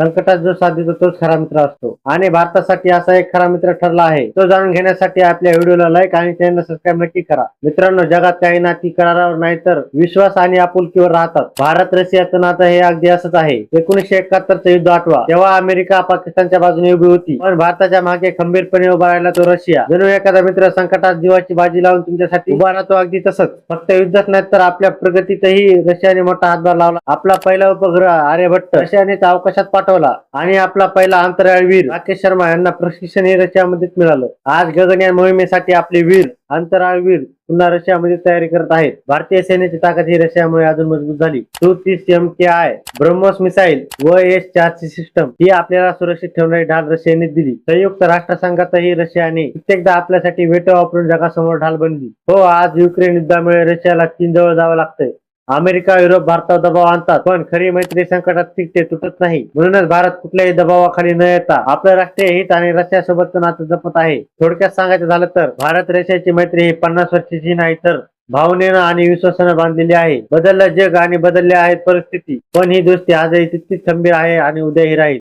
संकटात जो साथ देतो तोच खरा मित्र असतो. आणि भारतासाठी असा एक खरा मित्र ठरला आहे. तो जाणून घेण्यासाठी आपल्या व्हिडिओला लाईक आणि चॅनल सबस्क्राईब नक्की करा. मित्रांनो जगात काही नाती करारावर नाही तर विश्वास आणि आपुलकीवर राहतात. भारत रशियाचं नातं हे अगदी असंच आहे. एकोणीशे एकाहत्तरचं युद्ध आठवा. तेव्हा अमेरिका पाकिस्तानच्या बाजूने उभी होती. पण भारताच्या मागे खंबीरपणे उभा राहिला तो रशिया. जणू एखादा मित्र संकटात जीवाची बाजी लावून तुमच्यासाठी उभा राहतो अगदी तसंच. फक्त युद्धात नाही तर आपल्या प्रगतीतही रशियाने मोठा हातभार लावला. आपला पहिला उपग्रह आर्यभट्ट रशियाने अवकाशात पाठवला. आणि आपला पहिला अंतराळवीर राकेश शर्मा यांना प्रशिक्षण हे रशियामध्येच मिळालं. आज गगनयान मोहिमेसाठी आपले वीर अंतराळवीर पुन्हा रशियामध्ये तयारी करत आहेत. भारतीय सेनेची ताकद ही रशियामुळे अजून मजबूत झाली. टू तीस M K I BrahMos missile व एस चारची सिस्टम ही आपल्याला सुरक्षित ठेवणारी ढाल रशियाने दिली. संयुक्त राष्ट्रसंघातही रशियाने कित्येकदा आपल्यासाठी वेटो वापरून जगासमोर ढाल बनली. हो आज युक्रेन युद्धामुळे रशियाला चीन जवळ जावं लागतंय. अमेरिका युरोप भारतावर दबाव आणतात. पण खरी मैत्री संकटात तिकटे तुटत नाही. म्हणूनच भारत कुठल्याही दबावाखाली न येता आपलं राष्ट्रीय हित आणि रशियासोबत नातं जपत आहे. थोडक्यात सांगायचं झालं तर भारत रशियाची मैत्री ही पन्नास वर्षाची नाही तर भावनेनं आणि विश्वासानं बांधलेली आहे. बदललं जग आणि बदलल्या आहेत परिस्थिती. पण ही दृष्टी आजही तितकीच खंबीर आहे आणि उद्याही राहील.